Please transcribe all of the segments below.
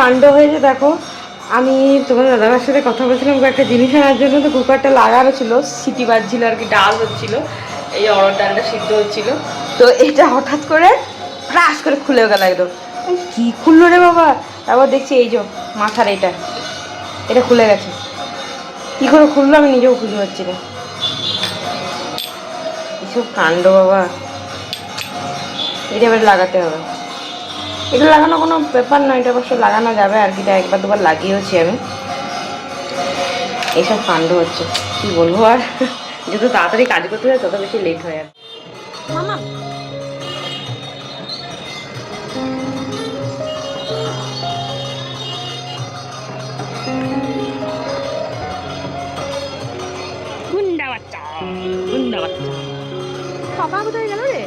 কাণ্ড হয়েছে, দেখো। আমি তোমার দাদার সাথে কথা বলছিলাম একটা জিনিস আনার জন্য, তো কুকারটা লাগানো ছিল। সিটি বাজছিল আর কি, ডাল হচ্ছিল। এই অরড় ডালটা সিদ্ধ হচ্ছিল। তো এটা হঠাৎ করে ফ্রাস করে খুলে গেল একদম। কি খুললো রে বাবা? তারপর দেখছি এই যে মাথার এটা। এটা খুলে গেছে। কী করে খুললো আমি নিজেও খুঁজে পাচ্ছি না। এসব কাণ্ড বাবা। এটা এবার লাগাতে হবে। এটা লাগানো কোনো ব্যাপার নয়, এটা অবশ্য লাগানো যাবে আর কি একবার দুবার লাগিয়েওছি আমি। এইসব কাণ্ড হচ্ছে, কি বলব আর? যত তাড়াতাড়ি কাজ করতে যায় তত বেশি লেট হয় আর মামা। পাপা কোথায় গেল রে?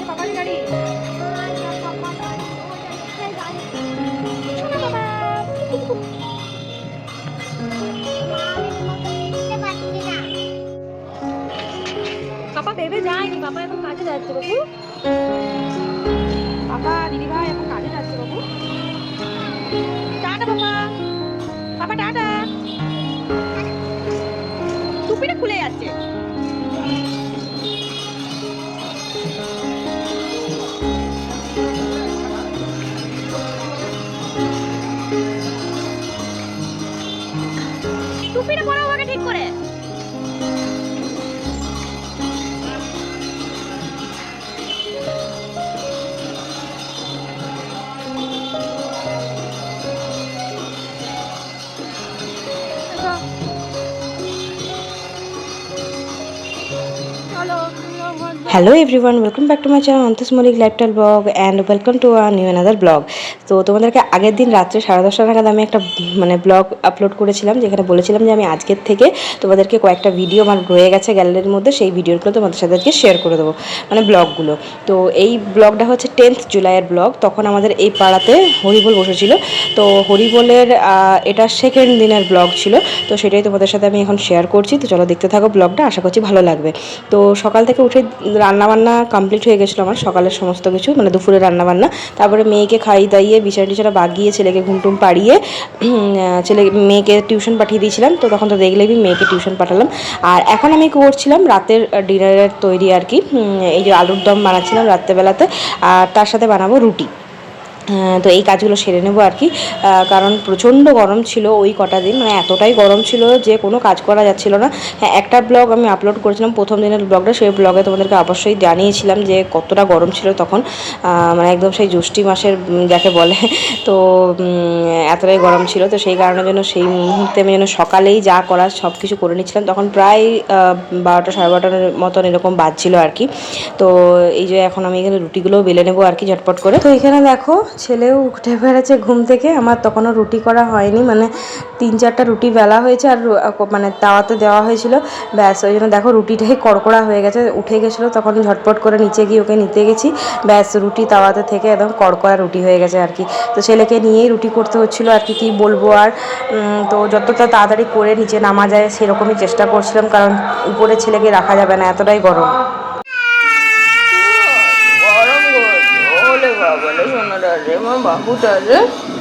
এ গাড়ি। পাপা ভেবে যায়নি পাপা এখন কাজে যাচ্ছে বাবু। পাপা দিদি ভাই এখন কাজে যাচ্ছে বাবু। টাটা বাবা। Papa tata. টুপিটা খুলে যাচ্ছে। সংগঠন hello everyone welcome back to my channel অন্তস Mallick lifestyle blog and welcome to our new another blog তো তোমাদেরকে আগের দিন রাত্রে সাড়ে দশটা নাগাদ আমি একটা মানে ব্লগ আপলোড করেছিলাম, যেখানে বলেছিলাম যে আমি আজকের থেকে তোমাদেরকে কয়েকটা ভিডিও আমার রয়ে গেছে গ্যালারির মধ্যে, সেই ভিডিওগুলো তোমাদের সাথে শেয়ার করে দেবো মানে ব্লগগুলো তো এই ব্লগটা হচ্ছে টেন্থ জুলাইয়ের ব্লগ তখন আমাদের এই পাড়াতে হরিবোল বসেছিল। তো হরিবোলের এটা সেকেন্ড দিনের ব্লগ ছিল, তো সেটাই তোমাদের সাথে আমি এখন শেয়ার করছি। তো চলো দেখতে থাকো ব্লগটা আশা করছি ভালো লাগবে। তো সকাল থেকে উঠে রান্নাবান্না কমপ্লিট হয়ে গেছিল আমার, সকালের সমস্ত কিছু মানে দুপুরে রান্নাবান্না। তারপরে মেয়েকে খাইয়ে দাইয়ে বিছানা টিছানা বাগিয়ে ছেলেকে ঘুমটুম পাড়িয়ে ছেলে, মেয়েকে টিউশন পাঠিয়ে দিয়েছিলাম। তো তখন তো দেখলেই মেয়েকে টিউশন পাঠালাম। আর এখন আমি করছিলাম রাতের ডিনারের তৈরি আর কি। এই যে আলুর দম বানাচ্ছিলাম রাত্রেবেলাতে। আর তার সাথে বানাবো রুটি। তো এই কাজগুলো সেরে নেব আর কি। কারণ প্রচণ্ড গরম ছিল ওই কটা দিন মানে এতটাই গরম ছিল যে কোনো কাজ করা যাচ্ছিল না। হ্যাঁ একটা ব্লগ আমি আপলোড করেছিলাম, প্রথম দিনের ব্লগটা, সেই ব্লগে তোমাদেরকে অবশ্যই জানিয়েছিলাম যে কতটা গরম ছিল তখন। মানে একদম সেই জ্যৈষ্ঠী মাসের যাকে বলে, তো এতটাই গরম ছিল। তো সেই কারণে জন্য সেই মুহূর্তে আমি যেন সকালেই যা করার সব কিছু করে নিচ্ছিলাম। তখন প্রায় বারোটা, সাড়ে বারোটার মতন এরকম বাজছিল আর কি। তো এই যে এখন আমি এখানে রুটিগুলোও বেলে নেব আর কি ঝটপট করে। তো এখানে দেখো ছেলেও উঠে বেড়েছে ঘুম থেকে। আমার তখনও রুটি করা হয়নি মানে তিন চারটা রুটি বেলা হয়েছে আর মানে তাওয়াতে দেওয়া হয়েছিল। ব্যাস, ওই জন্য দেখো রুটিটাই কড়কড়া হয়ে গেছে, উঠে গেছিল, তখন ঝটপট করে নিচে গিয়ে ওকে নিতে গেছি। ব্যাস, রুটি তাওয়াতে থেকে একদম কড়কড়া রুটি হয়ে গেছে আর কি। তো ছেলেকে নিয়েই রুটি করতে হচ্ছিল আর কি, কী বলব আর তো যতটা তাড়াতাড়ি করে নিচে নামা যায়, সেরকমই চেষ্টা করছিলাম, কারণ উপরে ছেলেকে রাখা যাবে না, এতটাই গরম গরম ওলে বাবা রে সোনাটা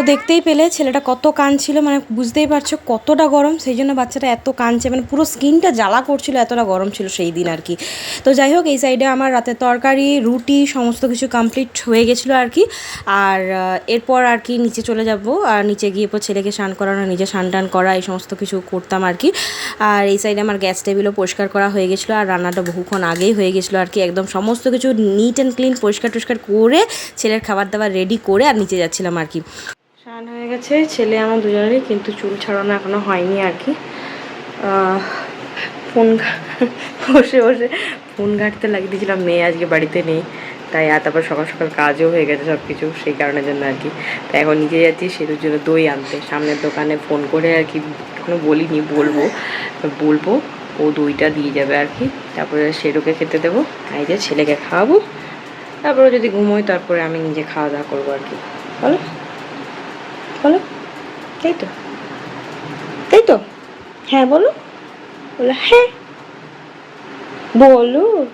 তো দেখতেই পেলে ছেলেটা কত কাঁদছিল মানে বুঝতেই পারছ কতটা গরম, সেই জন্য বাচ্চাটা এত কাঁদছে মানে পুরো স্কিনটা জ্বালা করছিল, এতটা গরম ছিল সেই দিন আর কি। তো যাই হোক, এই সাইডে আমার রাতে তরকারি, রুটি, সমস্ত কিছু কমপ্লিট হয়ে গেছিল আর কি। আর এরপর আর কি নিচে চলে যাব, আর নিচে গিয়ে পর ছেলেকে স্নান করানো, নিজে স্নান টান করা, এই সমস্ত কিছু করতাম আর কি। আর এই সাইডে আমার গ্যাস টেবিলও পরিষ্কার করা হয়ে গেছিল, আর রান্নাটা বহুক্ষণ আগেই হয়ে গেছিল আর কি। একদম সমস্ত কিছু নিট অ্যান্ড ক্লিন পরিষ্কার টরিষ্কার করে ছেলের খাবার দাবার রেডি করে আর নিচে যাচ্ছিলাম আর কি। স্নান হয়ে গেছে। ছেলে আমার দুজনেরই কিন্তু চুল ছাড়ানো এখনও হয়নি আর কি। ফোন বসে বসে ফোন ঘাঁটতে লাগিয়ে দিয়েছিলাম, মেয়ে আজকে বাড়িতে নেই। তাই আর তারপর সকাল সকাল কাজও হয়ে গেছে সব কিছু সেই কারণের জন্য আর কি। তাই এখন নিজে যাচ্ছি সেতুর জন্য দই আনতে। সামনের দোকানে ফোন করে আর কি, এখনও বলিনি, বলব। বলব, ও দইটা দিয়ে যাবে আর কি। তারপরে সেরুকে খেতে দেবো, এই যে ছেলেকে খাওয়াবো। তারপরে যদি ঘুমোই তারপরে আমি নিজে খাওয়া দাওয়া করব আর কি। বলো? বলো। তাই তো। তাই তো। হ্যাঁ বলো। বলো হ্যাঁ। বলো।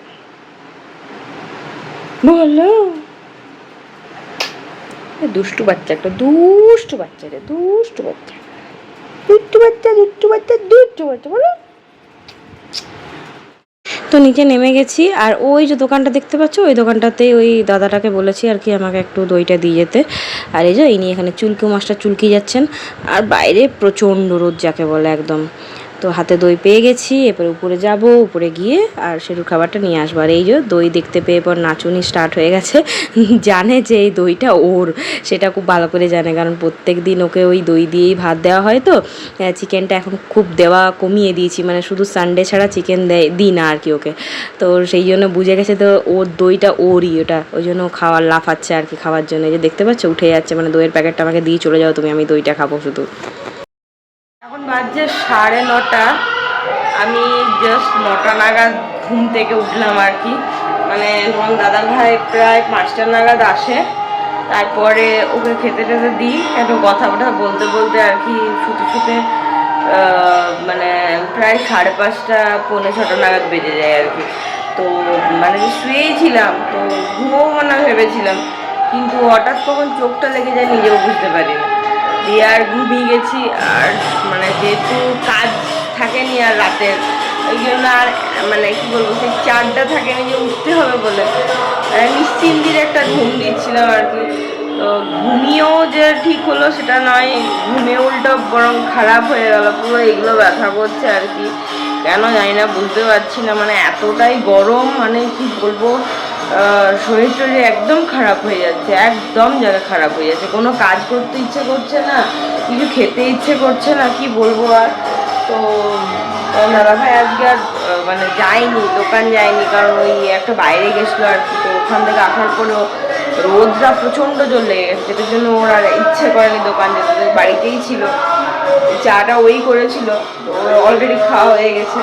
বলো। দুষ্টু বাচ্চা একটা, দুষ্টু বাচ্চা রে, দুষ্টু বাচ্চা। দুষ্টু বাচ্চা দুষ্টু বাচ্চা দুষ্টু বাচ্চা, বলো। তো নিচে নেমে গেছি, আর ওই যে দোকানটা দেখতে পাচ্ছ, ওই দোকানটাতেই ওই দাদাটাকে বলেছি আর কি আমাকে একটু দইটা দিয়ে যেতে। আর এই যে ইনি এখানে চুলকি মাছটা চুলকি যাচ্ছেন, আর বাইরে প্রচণ্ড রোদ যাকে বলে একদম। তো হাতে দই পেয়ে গেছি, এরপর উপরে যাব, উপরে গিয়ে আর সেটুর খাবারটা নিয়ে আসব। আর এই যে দই দেখতে পেয়ে পর নাচুনি স্টার্ট হয়ে গেছে। জানে যে এই দইটা ওর, সেটা খুব ভালো করে জানে। কারণ প্রত্যেক দিন ওকে ওই দই দিয়েই ভাত দেওয়া হয় তো চিকেনটা এখন খুব দেওয়া কমিয়ে দিয়েছি। মানে শুধু সানডে ছাড়া চিকেন দেয়, দিই না আর কি ওকে। তো সেই জন্য বুঝে গেছে তো ওর দইটা ওরই ওটা। ওই জন্য খাওয়ার, লাফাচ্ছে আর কি খাওয়ার জন্য। যে দেখতে পাচ্ছ, উঠে যাচ্ছে। মানে দইয়ের প্যাকেটটা আমাকে দিয়ে চলে যাও তুমি, আমি দইটা খাব শুধু। বাজছে সাড়ে নটা। আমি জাস্ট নটা নাগাদ ঘুম থেকে উঠলাম আর কি। মানে তোমার দাদা ভাই প্রায় পাঁচটা নাগাদ আসে। তারপরে ওকে খেতে টেতে দিই। একটু কথা কথা বলতে বলতে আর কি শুতে আহ, মানে প্রায় সাড়ে পাঁচটা পৌনে ছটা নাগাদ বেজে যায় আর কি। তো মানে শুয়েই ছিলাম তো ঘুমোবো না ভেবেছিলাম। কিন্তু হঠাৎ কখন চোখটা লেগে যায় নিজেও বুঝতে পারি না দিয়ে আর ঘুমিয়ে গেছি, আর মানে যেহেতু কাজ থাকেনি আর রাতের, ওই জন্য আর মানে কি বলব, সেই চারটা থাকেনি যে উঠতে হবে বলে। নিশ্চিন্তির একটা ঘুম দিচ্ছিলাম আর কি। তো ঘুমিয়েও যে ঠিক হলো সেটা নয়, ঘুমে উল্টো বরং খারাপ হয়ে গেল, পুরো এগুলো ব্যথা করছে আর কি। কেন জানি না, বুঝতে পারছি না মানে এতটাই গরম মানে কি বলব শরীর টরীর একদম খারাপ হয়ে যাচ্ছে, একদম জায়গা খারাপ হয়ে যাচ্ছে। কোনো কাজ করতে ইচ্ছে করছে না, কিছু খেতে ইচ্ছে করছে না, কি বলব আর? তো দাদা ভাই আজকে আর মানে যায়নি দোকান যায়নি কারণ ওই একটা বাইরে গেছিল আর কি, তো ওখান থেকে আসার পরেও রোদটা প্রচণ্ড জোর লেগে গেছে, যেটার জন্য ওর আর ইচ্ছে করেনি দোকান যেতে বাড়িতেই ছিল। চাটা ওই করেছিল ওর অলরেডি খাওয়া হয়ে গেছে।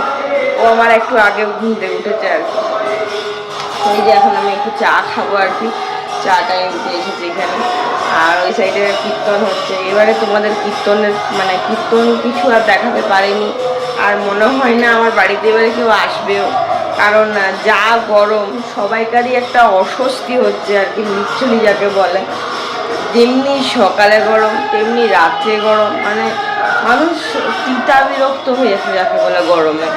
ও আমার একটু আগে ঘুম থেকে উঠেছে আর কি। এই যে এখন আমি একটু চা খাব আর কি। চাটা আমি এসেছি এখানে। আর ওই সাইডে কীর্তন হচ্ছে। এবারে তোমাদের কীর্তনের মানে কীর্তন কিছু আর দেখাতে পারিনি। আর মনে হয় না আমার বাড়িতে এবারে কেউ আসবেও। কারণ যা গরম, সবাইকারই একটা অস্বস্তি হচ্ছে আর কি লিচুলি যাকে বলে। যেমনি সকালে গরম, তেমনি রাত্রে গরম। মানে মানুষ তিতা বিরক্ত হয়েছে যাকে বলে গরমে।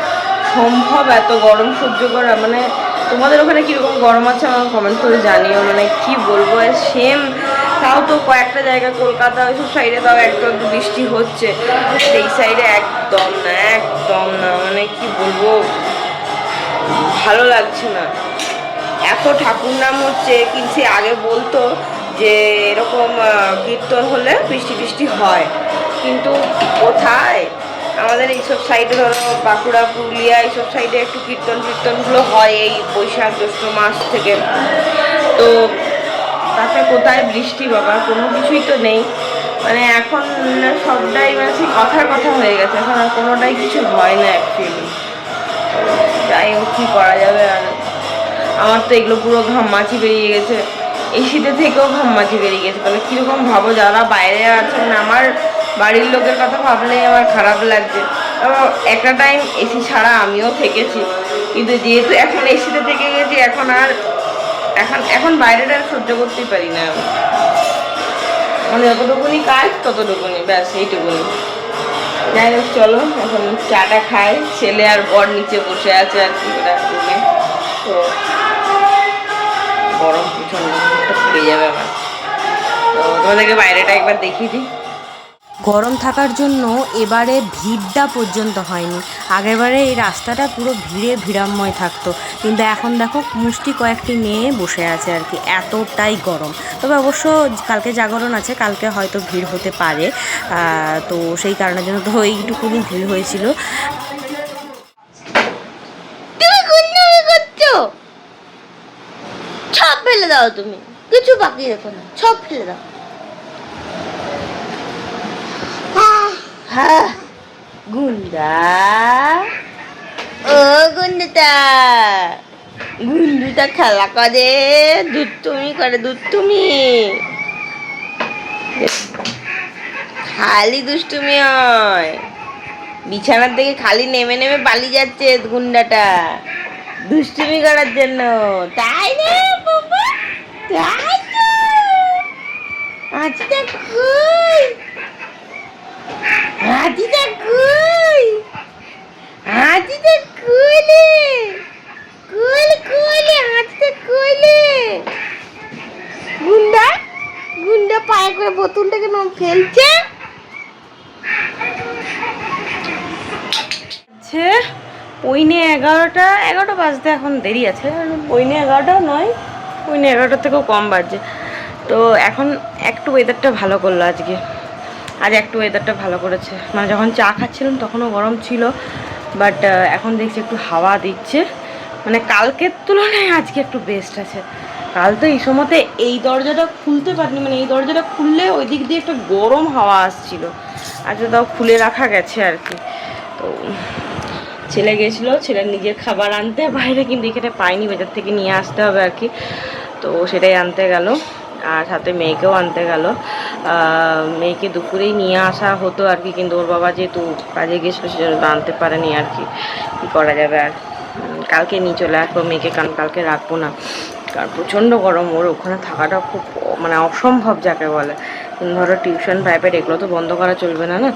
সম্ভব এত গরম সহ্য করা মানে তোমাদের ওখানে কীরকম গরম আছে আমাকে কমেন্ট করে জানিও। মানে কি বলব সেম তাও তো কয়েকটা জায়গা, কলকাতা, ওইসব সাইডে তাও একটু একটু বৃষ্টি হচ্ছে। সেই সাইডে একদম না একদম না। মানে কি বলব, ভালো লাগছে না। এত ঠাকুর নাম হচ্ছে কিন্তু সে আগে বলতো যে এরকম কীর্তন হলে বৃষ্টি বৃষ্টি হয়। কিন্তু কোথায়? আমাদের এইসব সাইডে ধরো বাঁকুড়া, পুরুলিয়া, এইসব সাইডে একটু কীর্তন কীর্তনগুলো হয় এই বৈশাখ জ্যৈষ্ঠ মাস থেকে। তো তাতে কোথায় বৃষ্টি বাবা? কোনো কিছুই তো নেই। মানে এখন সবটাই মানে সেই কথার কথা হয়ে গেছে। এখন আর কোনোটাই কিছু হয় না অ্যাকচুয়ালি যাই হোক, কী করা যাবে আর? আমার তো এগুলো পুরো ঘামমাছি বেরিয়ে গেছে। এই শীতে থেকেও ঘামমাছি বেরিয়ে গেছে। তাহলে কীরকম ভাবো? যারা বাইরে আছেন, আমার বাড়ির লোকের কথা ভাবলেই আমার খারাপ লাগছে। একটা টাইম এসি ছাড়া আমিও থেকেছি। কিন্তু যেহেতু এখন এসিতে থেকে গেছি, এখন আর, এখন এখন বাইরেটা আর সহ্য করতেই পারি না আমি। মানে যতটুকুনি কাজ, ততটুকুনি, ব্যাস, এইটুকুনি। যাই হোক, চলো, এখন চাটা খাই। ছেলে আর বর নিচে বসে আছে আর কি রুমে তো গরম প্রচণ্ড মুখটা পুড়ে যাবে আমার তো তোমাদেরকে বাইরেটা একবার দেখিয়ে দিই। গরম থাকার জন্য এবারে ভিড়টা পর্যন্ত হয়নি। আগেরবারে এই রাস্তাটা পুরো ভিড়ে ভিড়াময় থাকতো। কিন্তু এখন দেখো, মুষ্টি কয়েকটি মেয়ে বসে আছে আর কি, এতটাই গরম। তবে অবশ্য কালকে জাগরণ আছে, কালকে হয়তো ভিড় হতে পারে। তো সেই কারণের জন্য তো এইটুকুনি ভিড় হয়েছিল। ফেলে দাও তুমি। কিছু বাকি রেখো না সব ফেলে দাও। হ্যাঁ। গুন্ডা। ও গুন্ডুটা গুন্ডুটা খেলা করে দুধ করে দুধ তুমি খালি দুষ্টুমি হয়। বিছানার থেকে খালি নেমে নেমে পালিয়ে যাচ্ছে গুন্ডাটা। দুষ্টুমি করার জন্য। তাই না, বাবা? তাই তো। কই হাতিটা কই হাতিটা কোলে। কোলে কোলে, হাতিটা কোলে। গুন্ডা গুন্ডা পায়ে করে বোতলটাকে নম ফেলছে। হচ্ছে পৌনে এগারোটা এগারোটা বাজতে এখন দেরি আছে। পৌনে এগারোটাও নয়, পৌনে এগারোটার থেকেও কম বাজছে। তো এখন একটু ওয়েদারটা ভালো করল আজকে। আজ একটু ওয়েদারটা ভালো করেছে। মানে যখন চা খাচ্ছিলাম তখনও গরম ছিল বাট এখন দেখছি একটু হাওয়া দিচ্ছে। মানে কালকের তুলনায় আজকে একটু বেস্ট আছে। কাল তো এই সময়তে এই দরজাটা খুলতে পারিনি মানে এই দরজাটা খুললে ওই দিক দিয়ে একটা গরম হাওয়া আসছিল। আজ তাও খুলে রাখা গেছে আর কি। তো, ছেলে গেছিল ছেলের নিজের খাবার আনতে, বাইরে কিন্তু এখানে পাইনি, বাজার থেকে নিয়ে আসতে হবে আর কি। তো সেটাই আনতে গেল, আর সাথে মেয়েকেও আনতে গেল। মেয়েকে দুপুরেই নিয়ে আসা হতো আর কি, কিন্তু ওর বাবা যেহেতু কাজে গেছিল সেজন্য আনতে পারেনি আর কি, কী করা যাবে আর কালকে নিয়ে চলে আসব মেয়েকে, কারণ কালকে রাখব না। কারণ প্রচণ্ড গরম ওর ওখানে থাকাটা খুব মানে অসম্ভব যাকে বলে। ধরো টিউশন প্রাইভেট এগুলো তো বন্ধ করা চলবে না না?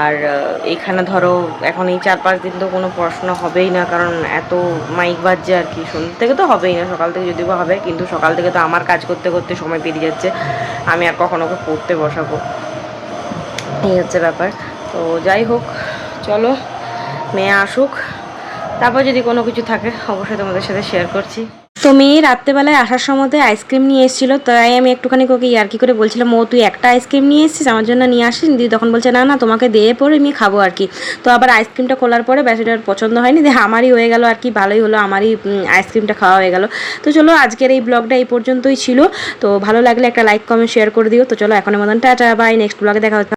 আর আহ, এইখানে ধরো এখন এই চার পাঁচ দিন তো কোনো পড়াশোনা হবেই না কারণ এত মাইক বাজছে আর কি। সন্ধ্যে থেকে তো হবেই না সকাল থেকে যদিও হবে কিন্তু সকাল থেকে তো আমার কাজ করতে করতে সময় পেরিয়ে যাচ্ছে। আমি আর কখনো ওকে পড়তে বসাবো। এই হচ্ছে ব্যাপার। তো যাই হোক চলো মেয়ে আসুক। তারপর যদি কোনো কিছু থাকে অবশ্যই তোমাদের সাথে শেয়ার করছি। তো মেয়ে রাত্রেবেলায় আসার সময়তে আইসক্রিম নিয়ে এসেছিল, তাই আমি একটুখানি ওকে ইয়ার্কি করে বলছিলাম ও তুই একটা আইসক্রিম নিয়ে এসেছিস, আমার জন্য নিয়ে আসিস? দিদি তখন বলছে, না না, তোমাকে দিয়ে পরে আমি খাব আর কি। তো আবার আইসক্রিমটা খোলার পরে ব্যাসিটার পছন্দ হয়নি দিয়ে আমারই হয়ে গেল আর কি, ভালোই হলো, আমারই আইসক্রিমটা খাওয়া হয়ে গেল। তো চলো, আজকের এই ব্লগটা এই পর্যন্তই ছিল। তো ভালো লাগলে একটা লাইক, কমেন্ট, শেয়ার করে দিও। তো চলো, এখনের মতন টাটা, বাই, নেক্সট ব্লগে দেখা হচ্ছে।